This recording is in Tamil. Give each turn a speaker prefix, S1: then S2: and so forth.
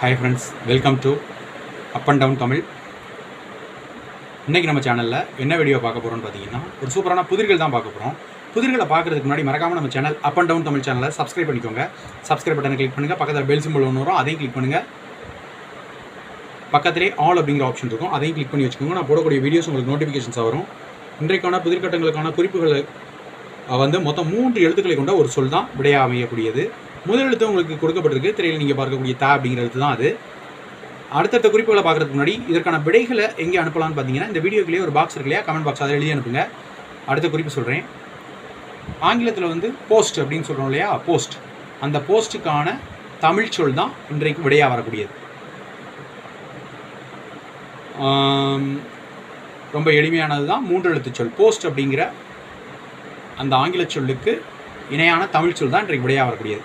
S1: Hi friends welcome to up and down Tamil இன்றைக்கி நம்ம சேனலில் என்ன வீடியோ பார்க்க போகிறோம்னு பார்த்தீங்கன்னா ஒரு சூப்பரான புதிர்கள் தான் பார்க்க போகிறோம் புதிர்களை பார்க்குறதுக்கு முன்னாடி மறக்காமல் நம்ம channel up and down Tamil சேனலை சப்ஸ்கிரைப் பண்ணிக்கோங்க. சப்ஸ்கிரைப் பட்டனை கிளிக் பண்ணுங்கள் பக்கத்தில் பெல் சிம்பிள் ஒன்று வரும் அதையும் கிளிக் பண்ணுங்கள் பக்கத்திலே ஆல் அப்படிங்கிற ஆப்ஷன் இருக்கும் அதையும் கிளிக் பண்ணி வச்சுக்கோங்க. நான் போடக்கூடிய வீடியோஸ் உங்களுக்கு நோட்டிஃபிகேஷன்ஸ் வரும். இன்றைக்கான புதிர்கட்டங்களுக்கான குறிப்புகள் வந்து மொத்தம் மூன்று எழுத்துக்களை கொண்ட ஒரு சொல் தான் விடையாக அமையக்கூடியது. முதல் எழுத்து உங்களுக்கு கொடுக்கப்பட்டிருக்கு. திரையில் நீங்கள் பார்க்கக்கூடிய தா அப்படிங்கிற எழுத்து தான் அது. அடுத்தடுத்த குறிப்புகளை பார்க்கறதுக்கு முன்னாடி இதற்கான விடைகளை எங்கே அனுப்பலாம்னு பார்த்தீங்கன்னா இந்த வீடியோக்குள்ளேயே ஒரு பாக்ஸ் இருக்கு இல்லையா கமெண்ட் பாக்ஸ் அதை எழுதி அனுப்புங்க. அடுத்த குறிப்பு சொல்கிறேன் ஆங்கிலத்தில் வந்து போஸ்ட் அப்படின்னு சொல்கிறோம் இல்லையா? போஸ்ட் அந்த போஸ்ட்டுக்கான தமிழ் சொல் தான் இன்றைக்கு விடையாக வரக்கூடியது. ரொம்ப எளிமையானது தான். மூன்று எழுத்து சொல். போஸ்ட் அப்படிங்கிற அந்த ஆங்கில சொல்லுக்கு இணையான தமிழ் சொல் தான் இன்றைக்கு விடையாக வரக்கூடியது.